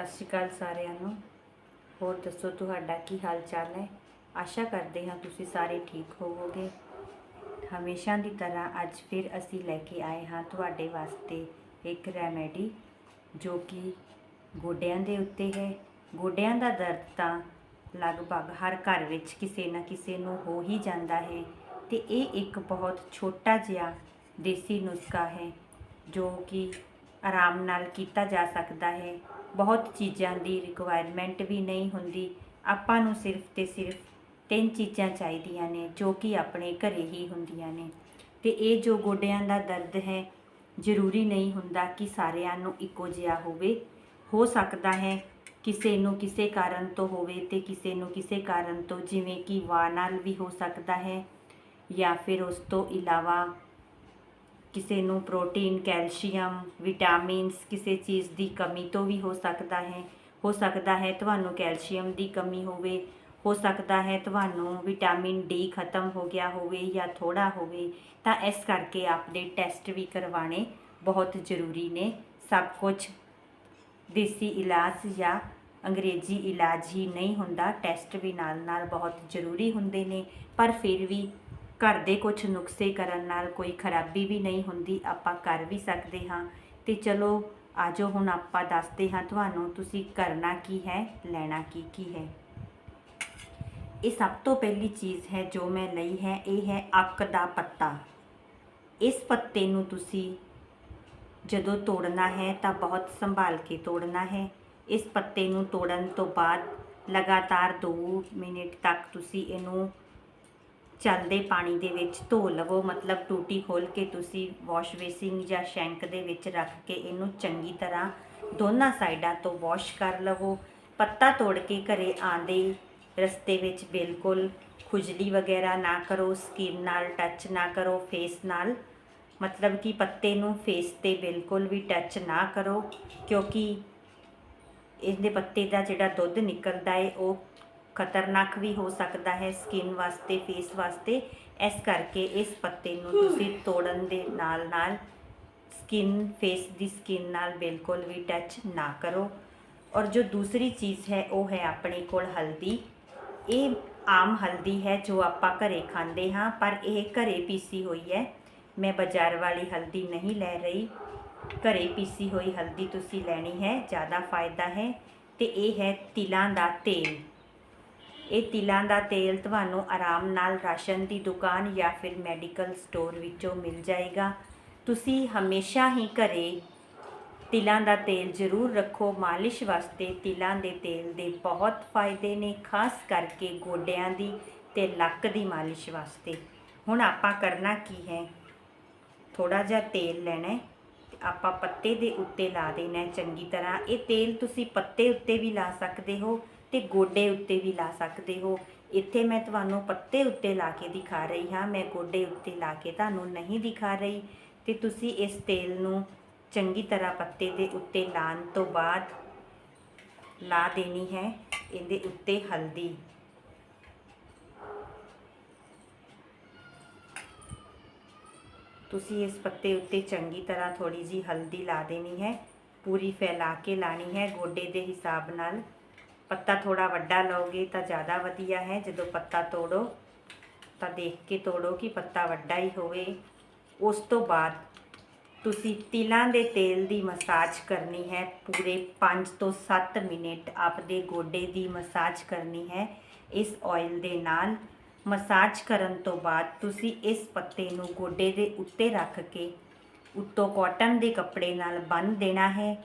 ਸਤਿ ਸ਼੍ਰੀ ਅਕਾਲ ਸਾਰਿਆਂ ਨੂੰ। ਹੋਰ ਦੱਸੋ ਤੁਹਾਡਾ ਕੀ ਹਾਲ ਚਾਲ ਹੈ? ਆਸ਼ਾ ਕਰਦੇ ਹਾਂ ਤੁਸੀਂ ਸਾਰੇ ਠੀਕ ਹੋਵੋਗੇ। ਹਮੇਸ਼ਾ ਦੀ ਤਰ੍ਹਾਂ ਅੱਜ ਫਿਰ ਅਸੀਂ ਲੈ ਕੇ ਆਏ ਹਾਂ ਤੁਹਾਡੇ ਵਾਸਤੇ ਇੱਕ ਰੈਮੇਡੀ ਜੋ ਕਿ ਗੋਡਿਆਂ ਦੇ ਉੱਤੇ ਹੈ। ਗੋਡਿਆਂ ਦਾ ਦਰਦ ਤਾਂ ਲਗਭਗ ਹਰ ਘਰ ਵਿੱਚ ਕਿਸੇ ਨਾ ਕਿਸੇ ਨੂੰ ਹੋ ਹੀ ਜਾਂਦਾ ਹੈ ਤੇ ਇਹ ਇੱਕ ਬਹੁਤ ਛੋਟਾ ਜਿਹਾ ਦੇਸੀ ਨੁਸਖਾ ਹੈ ਜੋ ਕਿ ਆਰਾਮ ਨਾਲ ਕੀਤਾ ਜਾ ਸਕਦਾ ਹੈ। ਬਹੁਤ ਚੀਜ਼ਾਂ ਦੀ ਰਿਕੁਆਇਰਮੈਂਟ ਵੀ ਨਹੀਂ ਹੁੰਦੀ। ਆਪਾਂ ਨੂੰ ਸਿਰਫ ਤੇ ਸਿਰਫ ਤਿੰਨ ਚੀਜ਼ਾਂ ਚਾਹੀਦੀਆਂ ਨੇ, ਜੋ ਕਿ ਆਪਣੇ ਘਰੇ ਹੀ ਹੁੰਦੀਆਂ ਨੇ। ਤੇ ਇਹ ਜੋ ਗੋਡਿਆਂ ਦਾ ਦਰਦ ਹੈ, ਜ਼ਰੂਰੀ ਨਹੀਂ ਹੁੰਦਾ ਕਿ ਸਾਰਿਆਂ ਨੂੰ ਇੱਕੋ ਜਿਹਾ ਹੋਵੇ। ਹੋ ਸਕਦਾ ਹੈ ਕਿਸੇ ਨੂੰ ਕਿਸੇ ਕਾਰਨ ਤੋਂ ਹੋਵੇ ਤੇ ਕਿਸੇ ਨੂੰ ਕਿਸੇ ਕਾਰਨ ਤੋਂ, ਜਿਵੇਂ ਕਿ ਵਾਹ ਨਾਲ ਵੀ ਹੋ ਸਕਦਾ ਹੈ ਜਾਂ ਫਿਰ ਉਸ ਤੋਂ ਇਲਾਵਾ ਕਿਸੇ ਨੂੰ ਪ੍ਰੋਟੀਨ, ਕੈਲਸ਼ੀਅਮ, ਵਿਟਾਮਿਨਸ, ਕਿਸੇ ਚੀਜ਼ ਦੀ ਕਮੀ ਤੋਂ ਵੀ ਹੋ ਸਕਦਾ ਹੈ, ਹੋ ਸਕਦਾ ਹੈ ਤੁਹਾਨੂੰ ਕੈਲਸ਼ੀਅਮ ਦੀ ਕਮੀ ਹੋਵੇ, ਹੋ ਸਕਦਾ ਹੈ ਤੁਹਾਨੂੰ ਵਿਟਾਮਿਨ ਡੀ ਖਤਮ ਹੋ ਗਿਆ ਹੋਵੇ ਜਾਂ ਥੋੜਾ ਹੋਵੇ, ਤਾਂ ਇਸ ਕਰਕੇ ਆਪਦੇ ਟੈਸਟ ਵੀ ਕਰਵਾਣੇ ਬਹੁਤ ਜ਼ਰੂਰੀ ਨੇ। ਸਭ ਕੁਝ ਦੇਸੀ ਇਲਾਜ ਜਾਂ ਅੰਗਰੇਜ਼ੀ ਇਲਾਜ ਹੀ ਨਹੀਂ ਹੁੰਦਾ, ਟੈਸਟ ਵੀ ਨਾਲ ਨਾਲ ਬਹੁਤ ਜ਼ਰੂਰੀ ਹੁੰਦੇ ਨੇ, ਪਰ ਫਿਰ ਵੀ ਘਰ ਦੇ ਕੁਝ ਨੁਸਖੇ ਕਰਨ ਨਾਲ ਕੋਈ ਖਰਾਬੀ ਵੀ ਨਹੀਂ ਹੁੰਦੀ, ਆਪਾਂ ਕਰ ਵੀ ਸਕਦੇ ਹਾਂ। ਤੇ ਚਲੋ, ਆਜੋ ਹੁਣ ਆਪਾਂ ਦੱਸਦੇ ਹਾਂ ਤੁਹਾਨੂੰ ਤੁਸੀਂ ਕਰਨਾ ਕੀ ਹੈ, ਲੈਣਾ ਕੀ ਕੀ ਹੈ। ਇਹ ਸਭ ਤੋਂ ਪਹਿਲੀ ਚੀਜ਼ ਹੈ ਜੋ ਮੈਂ ਲਈ ਹੈ, ਇਹ ਹੈ ਅੱਕ ਦਾ ਪੱਤਾ। ਇਸ ਪੱਤੇ ਨੂੰ ਤੁਸੀਂ ਜਦੋਂ ਤੋੜਨਾ ਹੈ ਤਾਂ ਬਹੁਤ ਸੰਭਾਲ ਕੇ ਤੋੜਨਾ ਹੈ। ਇਸ ਪੱਤੇ ਨੂੰ ਤੋੜਨ ਤੋਂ ਬਾਅਦ ਲਗਾਤਾਰ 2 ਮਿੰਟ ਤੱਕ ਤੁਸੀਂ ਇਹਨੂੰ ਚੱਲਦੇ ਪਾਣੀ ਦੇ ਵਿੱਚ ਧੋ ਲਵੋ, ਮਤਲਬ ਟੂਟੀ ਖੋਲ ਕੇ ਤੁਸੀਂ ਵਾਸ਼ ਬੇਸਿਨ ਜਾਂ ਸ਼ੈਂਕ ਦੇ ਵਿੱਚ ਰੱਖ ਕੇ ਇਹਨੂੰ ਚੰਗੀ ਤਰ੍ਹਾਂ ਦੋਨਾਂ ਸਾਈਡਾਂ ਤੋਂ ਵਾਸ਼ ਕਰ ਲਵੋ। ਪੱਤਾ ਤੋੜ ਕੇ ਘਰੇ ਆਂਦੇ ਰਸਤੇ ਵਿੱਚ ਬਿਲਕੁਲ ਖੁਜਲੀ ਵਗੈਰਾ ਨਾ ਕਰੋ ਸਕਿਨ ਨਾਲ ਟੱਚ ਨਾ ਕਰੋ ਫੇਸ ਨਾਲ। ਮਤਲਬ ਕਿ ਪੱਤੇ ਨੂੰ ਫੇਸ ਤੇ ਬਿਲਕੁਲ ਵੀ ਟੱਚ ਨਾ ਕਰੋ, ਕਿਉਂਕਿ ਇਹਦੇ ਪੱਤੇ ਦਾ ਜਿਹੜਾ ਦੁੱਧ ਨਿਕਲਦਾ ਹੈ ਉਹ ਖਤਰਨਾਕ ਵੀ ਹੋ ਸਕਦਾ ਹੈ ਸਕਿਨ ਵਾਸਤੇ ਫੇਸ ਵਾਸਤੇ। ਇਸ ਕਰਕੇ ਇਸ ਪੱਤੇ ਨੂੰ ਤੁਸੀਂ ਤੋੜਨ ਦੇ ਨਾਲ ਨਾਲ ਸਕਿਨ ਫੇਸ ਦੀ ਸਕਿਨ ਨਾਲ ਬਿਲਕੁਲ ਵੀ ਟੱਚ ਨਾ ਕਰੋ। ਔਰ ਜੋ ਦੂਸਰੀ ਚੀਜ਼ ਹੈ, ਉਹ ਹੈ ਆਪਣੇ ਕੋਲ ਹਲਦੀ। ਇਹ ਆਮ ਹਲਦੀ ਹੈ ਜੋ ਆਪਾਂ ਘਰੇ ਖਾਂਦੇ ਹਾਂ, ਪਰ ਇਹ ਘਰੇ ਪੀਸੀ ਹੋਈ ਹੈ। ਮੈਂ ਬਾਜ਼ਾਰ ਵਾਲੀ ਹਲਦੀ ਨਹੀਂ ਲੈ ਰਹੀ। ਘਰੇ ਪੀਸੀ ਹੋਈ ਹਲਦੀ ਤੁਸੀਂ ਲੈਣੀ ਹੈ, ਜ਼ਿਆਦਾ ਫਾਇਦਾ ਹੈ। ਤੇ ਇਹ ਹੈ ਤਿਲਾਂ ਦਾ ਤੇਲ। ਇਹ ਤਿਲਾਂ ਦਾ ਤੇਲ ਤੁਹਾਨੂੰ ਆਰਾਮ ਨਾਲ ਰਾਸ਼ਨ ਦੀ ਦੁਕਾਨ ਜਾਂ ਫਿਰ ਮੈਡੀਕਲ ਸਟੋਰ ਵਿੱਚੋਂ ਮਿਲ ਜਾਏਗਾ। ਤੁਸੀਂ ਹਮੇਸ਼ਾ ਹੀ ਘਰੇ ਤਿਲਾਂ ਦਾ ਤੇਲ ਜ਼ਰੂਰ ਰੱਖੋ। ਮਾਲਿਸ਼ ਵਾਸਤੇ ਤਿਲਾਂ ਦੇ ਤੇਲ ਦੇ ਬਹੁਤ ਫਾਇਦੇ ਨੇ, ਖਾਸ ਕਰਕੇ ਗੋਡਿਆਂ ਦੀ ਤੇ ਲੱਕ ਦੀ ਮਾਲਿਸ਼ ਵਾਸਤੇ। ਹੁਣ ਆਪਾਂ ਕਰਨਾ ਕੀ ਹੈ? ਥੋੜਾ ਜਿਹਾ ਤੇਲ ਲੈਣਾ ਆਪਾਂ ਪੱਤੇ ਦੇ ਉੱਤੇ ਲਾ ਦੇਣਾ ਚੰਗੀ ਤਰ੍ਹਾਂ ਇਹ ਤੇਲ ਤੁਸੀਂ ਪੱਤੇ ਉੱਤੇ ਵੀ ਲਾ ਸਕਦੇ ਹੋ। ਤੇ ਗੋਡੇ ਉੱਤੇ ਵੀ ਲਾ ਸਕਦੇ ਹੋ। ਇੱਥੇ ਮੈਂ ਤੁਹਾਨੂੰ ਪੱਤੇ ਉੱਤੇ ਲਾ ਕੇ ਦਿਖਾ ਰਹੀ ਹਾਂ। ਮੈਂ ਗੋਡੇ ਉੱਤੇ ਲਾ ਕੇ ਤੁਹਾਨੂੰ ਨਹੀਂ ਦਿਖਾ ਰਹੀ। ਤੇ ਤੁਸੀਂ ਇਸ ਤੇਲ ਨੂੰ ਚੰਗੀ ਤਰ੍ਹਾਂ ਪੱਤੇ ਦੇ ਉੱਤੇ ਲਾਣ ਤੋਂ ਬਾਅਦ ਲਾ ਦੇਣੀ ਹੈ। ਇਹਦੇ ਉੱਤੇ ਹਲਦੀ। ਤੁਸੀਂ ਇਸ ਪੱਤੇ ਉੱਤੇ ਚੰਗੀ ਤਰ੍ਹਾਂ ਥੋੜੀ ਜੀ ਹਲਦੀ ਲਾ ਦੇਣੀ ਹੈ। ਪੂਰੀ ਫੈਲਾ ਕੇ ਲਾਣੀ ਹੈ ਗੋਡੇ ਦੇ ਹਿਸਾਬ ਨਾਲ। ਪੱਤਾ ਥੋੜਾ ਵੱਡਾ ਲਓਗੇ ਤਾਂ ਜ਼ਿਆਦਾ ਵਧੀਆ ਹੈ। ਜਦੋਂ ਪੱਤਾ ਤੋੜੋ ਤਾਂ ਦੇਖ ਕੇ ਤੋੜੋ ਕਿ ਪੱਤਾ ਵੱਡਾ ਹੀ ਹੋਵੇ। ਉਸ ਤੋਂ ਬਾਅਦ ਤੁਸੀਂ ਤਿਲਾਂ ਦੇ ਤੇਲ ਦੀ ਮਸਾਜ ਕਰਨੀ ਹੈ। ਪੂਰੇ 5 ਤੋਂ 7 ਮਿੰਟ ਆਪਦੇ ਗੋਡੇ ਦੀ ਮਸਾਜ ਕਰਨੀ ਹੈ। ਇਸ ਆਇਲ ਦੇ ਨਾਲ ਮਸਾਜ ਕਰਨ ਤੋਂ ਬਾਅਦ ਤੁਸੀਂ ਇਸ ਪੱਤੇ ਨੂੰ ਗੋਡੇ ਦੇ ਉੱਤੇ ਰੱਖ ਕੇ ਉੱਤੋਂ ਕਾਟਨ ਦੇ ਕੱਪੜੇ ਨਾਲ ਬੰਨ੍ਹ ਦੇਣਾ ਹੈ।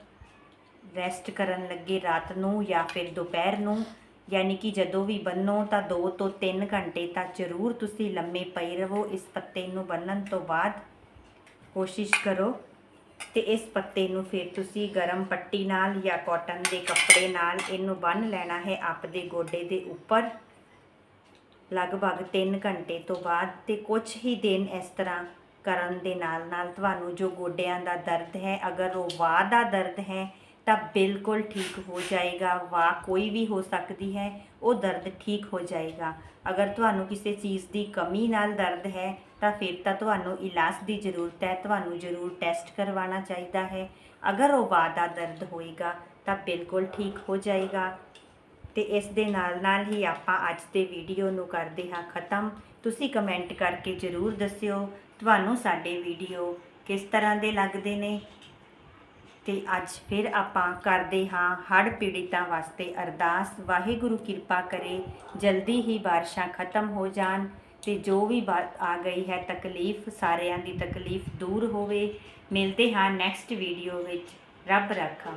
ਰੈਸਟ ਕਰਨ ਲੱਗੇ ਰਾਤ ਨੂੰ ਜਾਂ ਫਿਰ ਦੁਪਹਿਰ ਨੂੰ, ਯਾਨੀ ਕਿ ਜਦੋਂ ਵੀ ਬੰਨੋ ਤਾਂ 2 ਤੋਂ 3 ਘੰਟੇ ਤੱਕ ਜ਼ਰੂਰ ਤੁਸੀਂ ਲੰਮੇ ਪਏ ਰਹੋ, ਇਸ ਪੱਤੇ ਨੂੰ ਬੰਨਣ ਤੋਂ ਬਾਅਦ ਕੋਸ਼ਿਸ਼ ਕਰੋ ਤੇ ਇਸ ਪੱਤੇ ਨੂੰ ਫਿਰ ਤੁਸੀਂ ਗਰਮ ਪੱਟੀ ਨਾਲ ਜਾਂ ਕਾਟਨ ਦੇ ਕੱਪੜੇ ਨਾਲ ਇਹਨੂੰ ਬੰਨ ਲੈਣਾ ਹੈ ਆਪਦੇ ਗੋਡੇ ਦੇ ਉੱਪਰ। ਲਗਭਗ 3 ਘੰਟੇ ਤੋਂ ਬਾਅਦ ਤੇ ਕੁਝ ਹੀ ਦਿਨ ਇਸ ਤਰ੍ਹਾਂ ਕਰਨ ਦੇ ਨਾਲ ਨਾਲ ਤੁਹਾਨੂੰ ਜੋ ਗੋਡਿਆਂ ਦਾ ਦਰਦ ਹੈ, ਅਗਰ ਉਹ ਵਾਹ ਦਾ ਦਰਦ ਹੈ ਤਾਂ ਬਿਲਕੁਲ ਠੀਕ ਹੋ ਜਾਏਗਾ, ਵਾਹ, ਕੋਈ ਵੀ ਹੋ ਸਕਦੀ ਹੈ, ਉਹ ਦਰਦ ਠੀਕ ਹੋ ਜਾਏਗਾ। ਅਗਰ ਤੁਹਾਨੂੰ ਕਿਸੇ ਚੀਜ਼ ਦੀ ਕਮੀ ਨਾਲ ਦਰਦ ਹੈ, ਤਾਂ ਫਿਰ ਤਾਂ ਤੁਹਾਨੂੰ ਇਲਾਜ ਦੀ ਜ਼ਰੂਰਤ ਹੈ, ਤੁਹਾਨੂੰ ਜ਼ਰੂਰ ਟੈਸਟ ਕਰਵਾਉਣਾ ਚਾਹੀਦਾ ਹੈ। ਅਗਰ ਉਹ ਵਾਦਾ ਦਰਦ ਹੋਏਗਾ, ਤਾਂ ਬਿਲਕੁਲ ਠੀਕ ਹੋ ਜਾਏਗਾ। ਤੇ ਇਸ ਦੇ ਨਾਲ ਨਾਲ ਹੀ ਆਪਾਂ ਅੱਜ ਦੇ ਵੀਡੀਓ ਨੂੰ ਕਰਦੇ ਹਾਂ ਖਤਮ। ਤੁਸੀਂ ਕਮੈਂਟ ਕਰਕੇ ਜ਼ਰੂਰ ਦੱਸਿਓ, ਤੁਹਾਨੂੰ ਸਾਡੇ ਵੀਡੀਓ ਕਿਸ ਤਰ੍ਹਾਂ ਦੇ ਲੱਗਦੇ ਨੇ? ਤੇ ਅੱਜ ਫਿਰ ਆਪਾਂ ਕਰਦੇ ਹਾਂ ਹੜ੍ਹ ਪੀੜਿਤਾਂ ਵਾਸਤੇ ਅਰਦਾਸ। ਵਾਹਿਗੁਰੂ ਕਿਰਪਾ ਕਰੇ, ਜਲਦੀ ਹੀ ਬਾਰਿਸ਼ਾਂ ਖਤਮ ਹੋ ਜਾਣ ਤੇ ਜੋ ਵੀ ਬਾਤ ਆ ਗਈ ਹੈ ਤਕਲੀਫ, ਸਾਰਿਆਂ ਦੀ ਤਕਲੀਫ ਦੂਰ ਹੋਵੇ। ਮਿਲਦੇ ਹਾਂ ਨੈਕਸਟ ਵੀਡੀਓ ਵਿੱਚ। ਰੱਬ ਰਾਖਾ।